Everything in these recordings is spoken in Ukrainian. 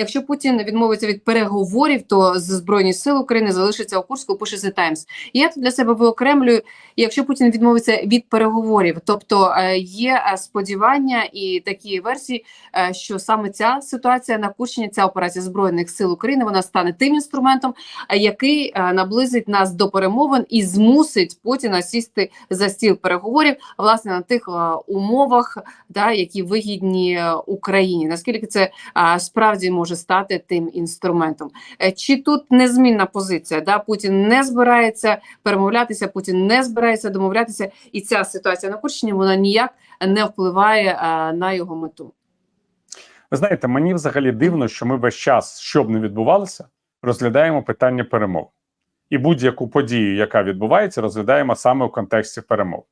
Якщо Путін відмовиться від переговорів, то з збройні сили України залишиться у Курську. Пише The Times. І я тут для себе виокремлюю. Якщо Путін відмовиться від переговорів, тобто е, є е, сподівання і такі версії, е, що саме ця ситуація на Курщині, ця операція збройних сил України, вона стане тим інструментом, який наблизить нас до перемовин і змусить Путіна сісти за стіл переговорів власне на тих умовах, да, які вигідні Україні. Наскільки це справді може стати тим інструментом? Е, Чи тут незмінна позиція? Да? Путін не збирається перемовлятися, Путін не збирається домовлятися, і ця ситуація на Курщині вона ніяк не впливає е, на його мету. Ви знаєте, мені взагалі дивно, що ми весь час, що б не відбувалося, розглядаємо питання перемов. І будь-яку подію, яка відбувається, розглядаємо саме у контексті перемов.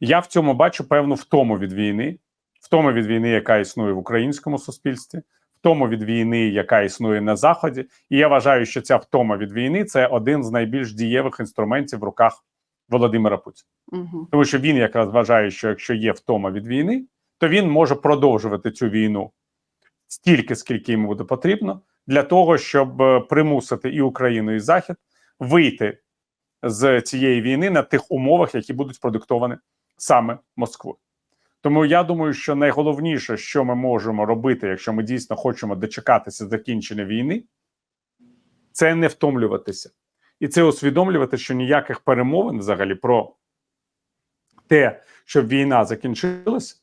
Я в цьому бачу певну втому від війни, втому від війни, яка існує в українському суспільстві, втому від війни, яка існує на Заході. І я вважаю, що ця втома від війни це один з найбільш дієвих інструментів в руках Володимира Путіна. Угу. Тому що він якраз вважає, що якщо є втома від війни, то він може продовжувати цю війну стільки, скільки йому буде потрібно, для того, щоб е, примусити і Україну, і Захід вийти з цієї війни на тих умовах, які будуть продиктовані саме Москвою. Тому я думаю, що найголовніше, що ми можемо робити, якщо ми дійсно хочемо дочекатися закінчення війни, це не втомлюватися. І це усвідомлювати, що ніяких перемовин взагалі про те, щоб війна закінчилася,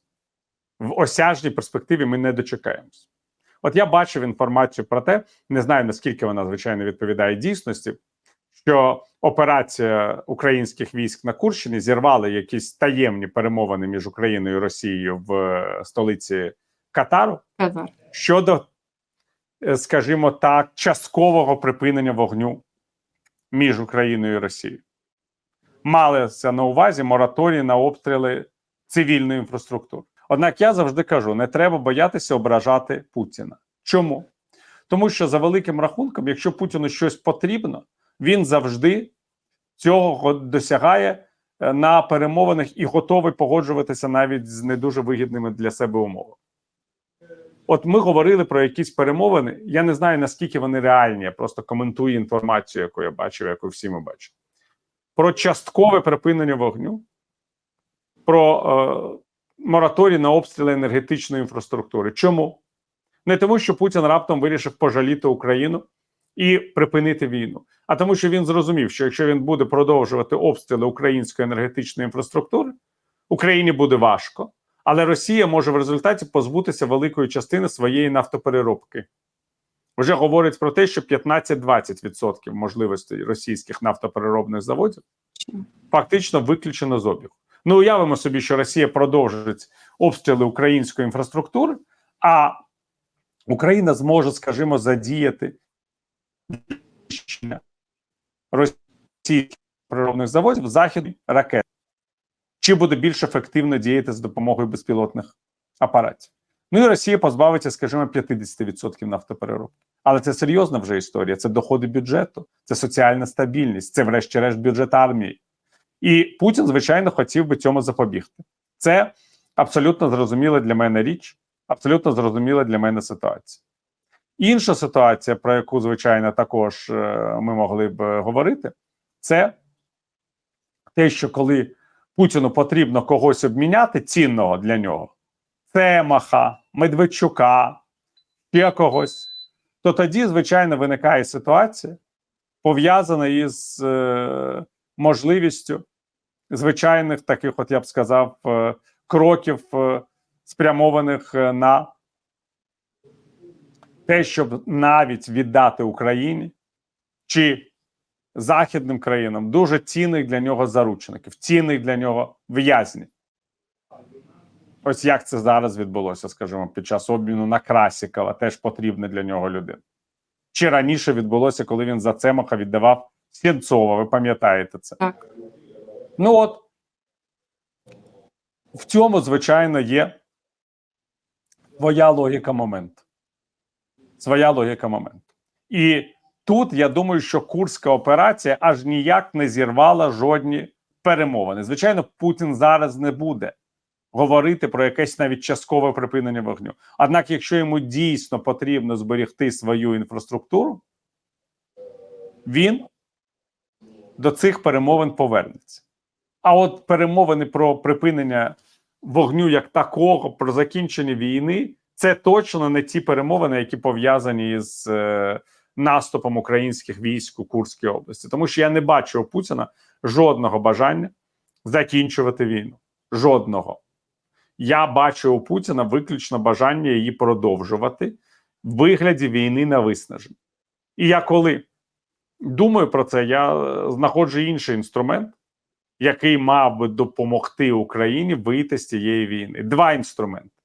в осяжній перспективі ми не дочекаємось. От я бачив інформацію про те, не знаю наскільки вона звичайно відповідає дійсності, що операція українських військ на Курщині зірвали якісь таємні перемовини між Україною і Росією в е, столиці Катару Катар. щодо, е, скажімо так, часткового припинення вогню між Україною і Росією. Малися на увазі мораторій на обстріли цивільної інфраструктури. Однак я завжди кажу: не треба боятися ображати Путіна. Чому? Тому що за великим рахунком, якщо Путіну щось потрібно, він завжди цього досягає е, на перемовинах і готовий погоджуватися навіть з не дуже вигідними для себе умовами. От ми говорили про якісь перемовини. Я не знаю наскільки вони реальні. Я просто коментую інформацію, яку я бачив, яку всі ми бачимо. Про часткове припинення вогню, про е, мораторій на обстріли енергетичної інфраструктури. Чому? Не тому, що Путін раптом вирішив пожаліти Україну і припинити війну, а тому, що він зрозумів, що якщо він буде продовжувати обстріли української енергетичної інфраструктури, Україні буде важко, але Росія може в результаті позбутися великої частини своєї нафтопереробки. Вже говорить про те, що 15-20% можливостей російських нафтопереробних заводів фактично виключено з обігу. Ну, уявимо собі, що Росія продовжить обстріли української інфраструктури, а Україна зможе, скажімо, задіяти російських природних заводів західних ракет. Чи буде більш ефективно діяти з допомогою безпілотних апаратів? Ну і Росія позбавиться, скажімо, 50% нафтопереробки. Але це серйозна вже історія. Це доходи бюджету, це соціальна стабільність, це, врешті-решт, бюджет армії. І Путін, звичайно, хотів би цьому запобігти. Це абсолютно зрозуміла для мене річ, абсолютно зрозуміла для мене ситуація. Інша ситуація, про яку, звичайно, також е, ми могли б е, говорити, це те, що коли Путіну потрібно когось обміняти цінного для нього, Цемаха, Медведчука, ще когось, то тоді, звичайно, виникає ситуація, пов'язана із е, можливістю звичайних таких, от я б сказав, е, кроків, спрямованих на те, щоб навіть віддати Україні чи західним країнам дуже цінних для нього заручників, цінних для нього в'язнів. Ось як це зараз відбулося, скажімо, під час обміну на Красікова, теж потрібна для нього людина. Чи раніше відбулося, коли він за Цемаха віддавав Сєнцова, ви пам'ятаєте це? Так. Ну от в цьому, звичайно, є своя логіка моменту. Своя логіка моменту. І тут я думаю, що Курська операція аж ніяк не зірвала жодні перемовини. Звичайно, Путін зараз не буде говорити про якесь навіть часткове припинення вогню. Однак, якщо йому дійсно потрібно зберегти свою інфраструктуру, він до цих перемовин повернеться. А от перемовини про припинення вогню як такого, про закінчення війни, це точно не ті перемовини, які пов'язані з е, наступом українських військ у Курській області. Тому що я не бачу у Путіна жодного бажання закінчувати війну. Жодного. Я бачу у Путіна виключно бажання її продовжувати в вигляді війни на виснаження. І я коли думаю про це, я е, знаходжу інший інструмент, який мав би допомогти Україні вийти з цієї війни. Два інструменти: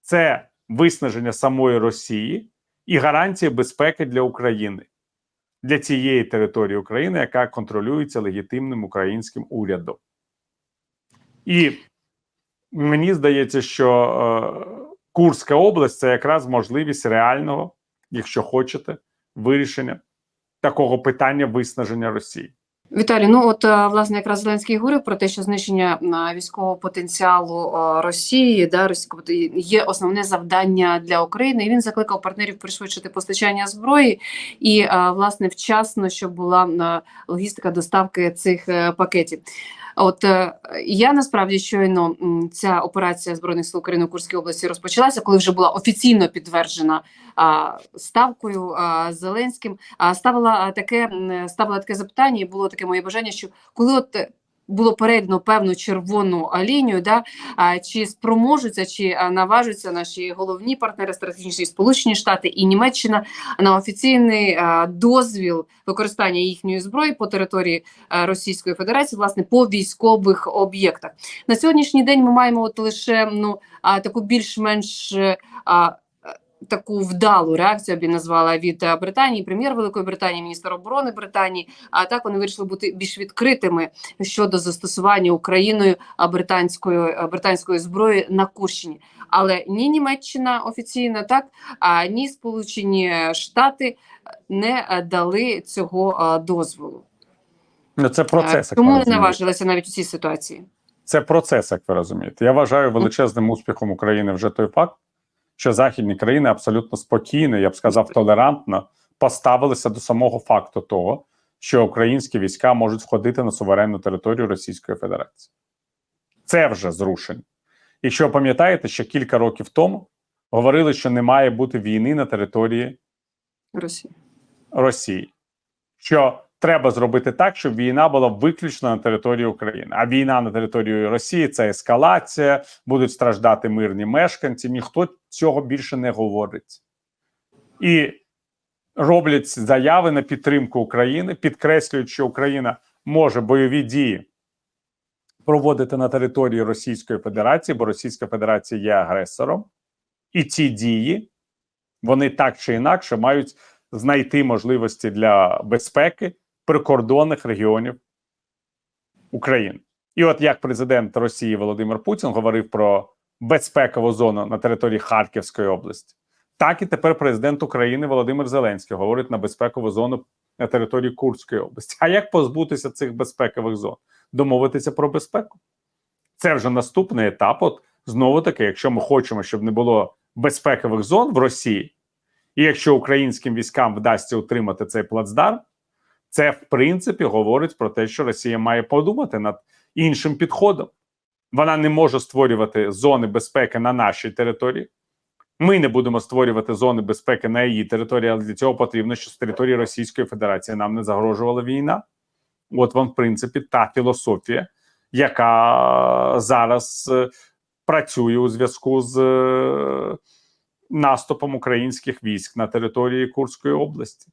це виснаження самої Росії і гарантія безпеки для України, для цієї території України, яка контролюється легітимним українським урядом. І мені здається, що е, Курська область це якраз можливість реального, якщо хочете, вирішення такого питання виснаження Росії. Віталій, ну от е, власне якраз Зеленський говорив про те, що знищення е, військового потенціалу е, Росії да російського є основне завдання для України. І він закликав партнерів пришвидшити постачання зброї і власне вчасно, щоб була логістика доставки цих пакетів. От е, я насправді щойно ця операція збройних сил України у Курській області розпочалася, коли вже була офіційно підтверджена ставкою Зеленським. А ставила таке ставила таке запитання, і було таке моє бажання, що коли от е, було перейдено певну червону лінію, да чи спроможуться, чи наважуться наші головні партнери стратегічні Сполучені Штати і Німеччина на офіційний дозвіл використання їхньої зброї по території Російської Федерації, власне, по військових об'єктах. На сьогоднішній день ми маємо от лише ну таку більш-менш таку вдалу реакцію я б назвала від е, Британії, прем'єр Великої Британії, міністр оборони Британії. А так вони вирішили бути більш відкритими щодо застосування Україною а, британської а, британської зброї на Курщині. Але ні Німеччина офіційно так, а ні Сполучені Штати не е, дали цього дозволу. Ну, це процес. як Тому не наважилися навіть у цій ситуації. Це процес, як ви розумієте. Я вважаю величезним успіхом України вже той факт, що західні країни абсолютно спокійно, я б сказав, толерантно поставилися до самого факту того, що українські війська можуть входити на суверенну територію Російської Федерації. Це вже зрушення. Якщо пам'ятаєте, що кілька років тому говорили, що не має бути війни на території Росії. Росії, що треба зробити так, щоб війна була виключно на території України. А війна на території Росії це ескалація, будуть страждати мирні мешканці. Ніхто цього більше не говорить і роблять заяви на підтримку України, підкреслюють, що Україна може бойові дії проводити на території Російської Федерації, бо Російська Федерація є агресором, і ці дії вони так чи інакше мають знайти можливості для безпеки прикордонних регіонів України. І от як президент Росії Володимир Путін говорив про безпекову зону на території Харківської області, так і тепер президент України Володимир Зеленський говорить на безпекову зону на території Курської області. А як позбутися цих безпекових зон? Домовитися про безпеку? Це вже наступний етап. От знову таки, якщо ми хочемо, щоб не було безпекових зон в Росії, і якщо українським військам вдасться утримати цей плацдарм, це в принципі говорить про те, що Росія має подумати над іншим підходом. Вона не може створювати зони безпеки на нашій території. Ми не будемо створювати зони безпеки на її території, але для цього потрібно, щоб з території Російської Федерації нам не загрожувала війна. От вам, в принципі, та філософія, яка зараз е, працює у зв'язку з е, наступом українських військ на території Курської області.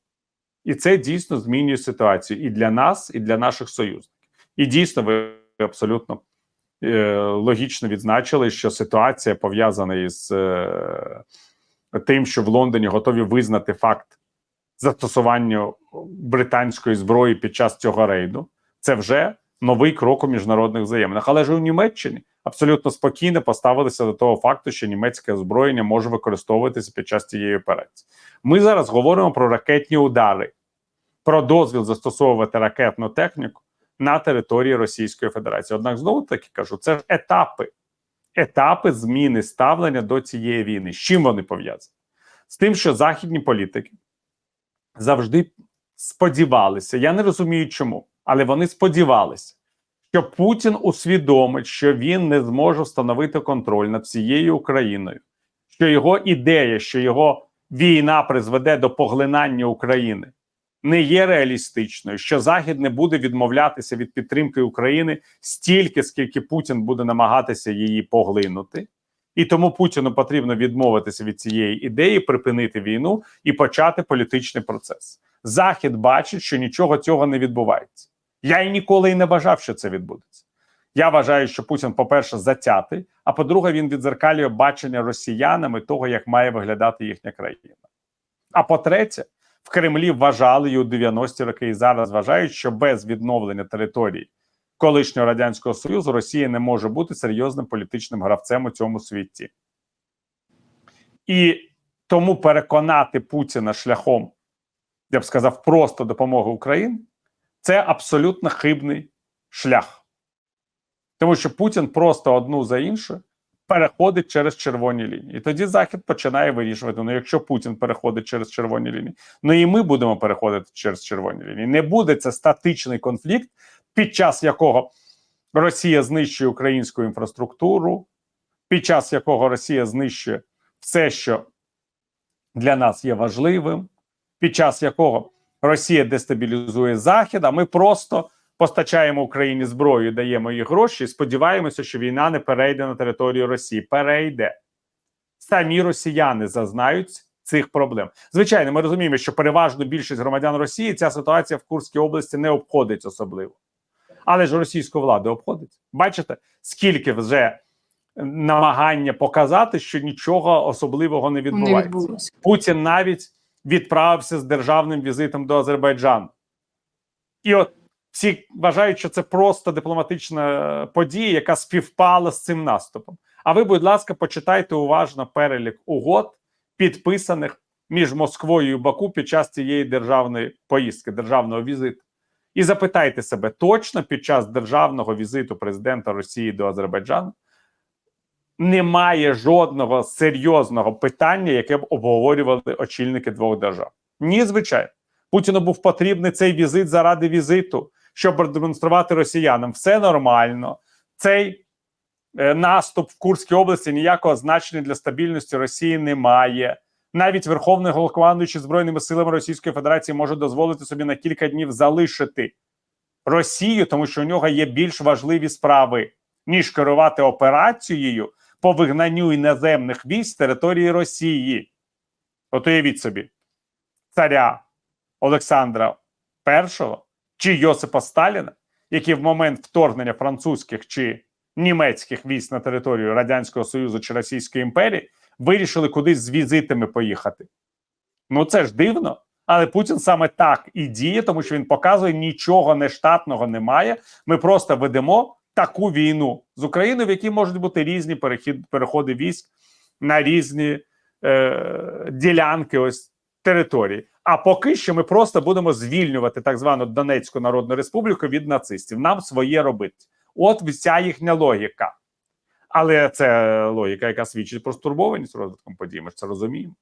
І це дійсно змінює ситуацію і для нас, і для наших союзників. І дійсно, ви абсолютно е, логічно відзначили, що ситуація пов'язана із е, тим, що в Лондоні готові визнати факт застосування британської зброї під час цього рейду. Це вже новий крок у міжнародних взаєминах. Але ж у Німеччині абсолютно спокійно поставилися до того факту, що німецьке озброєння може використовуватися під час цієї операції. Ми зараз говоримо про ракетні удари, про дозвіл застосовувати ракетну техніку на території Російської Федерації. Однак, знову таки кажу, це ж етапи. етапи зміни ставлення до цієї війни. З чим вони пов'язані? З тим, що західні політики завжди сподівалися. Я не розумію, чому, але вони сподівалися, що Путін усвідомить, що він не зможе встановити контроль над всією Україною, що його ідея, що його війна призведе до поглинання України, не є реалістичною, що Захід не буде відмовлятися від підтримки України стільки, скільки Путін буде намагатися її поглинути. І тому Путіну потрібно відмовитися від цієї ідеї, припинити війну і почати політичний процес. Захід бачить, що нічого цього не відбувається. Я і ніколи і не бажав, що це відбудеться. Я вважаю, що Путін, по-перше, затятий, а по-друге, він відзеркалює бачення росіянами того, як має виглядати їхня країна. А по-третє, в Кремлі вважали у 90-ті роки, і зараз вважають, що без відновлення території колишнього радянського союзу Росія не може бути серйозним політичним гравцем у цьому світі. І тому переконати Путіна шляхом, я б сказав, просто допомоги Україні це абсолютно хибний шлях. Тому що Путін просто одну за іншу переходить через червоні лінії. І тоді Захід починає вирішувати: ну, якщо Путін переходить через червоні лінії, ну і ми будемо переходити через червоні лінії. Не буде це статичний конфлікт, під час якого Росія знищує українську інфраструктуру, під час якого Росія знищує все, що для нас є важливим, під час якого Росія дестабілізує Захід, а ми просто постачаємо Україні зброю, даємо їй гроші і сподіваємося, що війна не перейде на територію Росії. Перейде. Самі росіяни зазнають цих проблем. Звичайно, ми розуміємо, що переважно більшість громадян Росії ця ситуація в Курській області не обходить особливо. Але ж російську владу обходить. Бачите, скільки вже намагання показати, що нічого особливого не Не відбувається. відбулося. Путін навіть відправився з державним візитом до Азербайджану. І от всі вважають, що це просто дипломатична подія, яка співпала з цим наступом. А ви, будь ласка, почитайте уважно перелік угод, підписаних між Москвою і Баку під час цієї державної поїздки, державного візиту. І запитайте себе, точно під час державного візиту президента Росії до Азербайджану немає жодного серйозного питання, яке б обговорювали очільники двох держав. Ні, звичайно, Путіну був потрібний цей візит заради візиту, щоб продемонструвати росіянам все нормально. Цей е, наступ в Курській області ніякого значення для стабільності Росії немає. Навіть Верховний головнокомандуючий збройними силами Російської Федерації може дозволити собі на кілька днів залишити Росію, тому що у нього є більш важливі справи, ніж керувати операцією по вигнанню іноземних військ з території Росії. От уявіть собі, царя Олександра І чи Йосипа Сталіна, які в момент вторгнення французьких чи німецьких військ на територію Радянського Союзу чи Російської імперії вирішили кудись з візитами поїхати. Ну це ж дивно. Але Путін саме так і діє, тому що він показує, нічого нештатного немає. Ми просто ведемо таку війну з Україною, в якій можуть бути різні перехід, переходи військ на різні е, ділянки ось території. А поки що ми просто будемо звільнювати так звану Донецьку Народну Республіку від нацистів. Нам своє робити. От вся їхня логіка. Але це логіка, яка свідчить про стурбованість розвитком подій. Ми ж це розуміємо.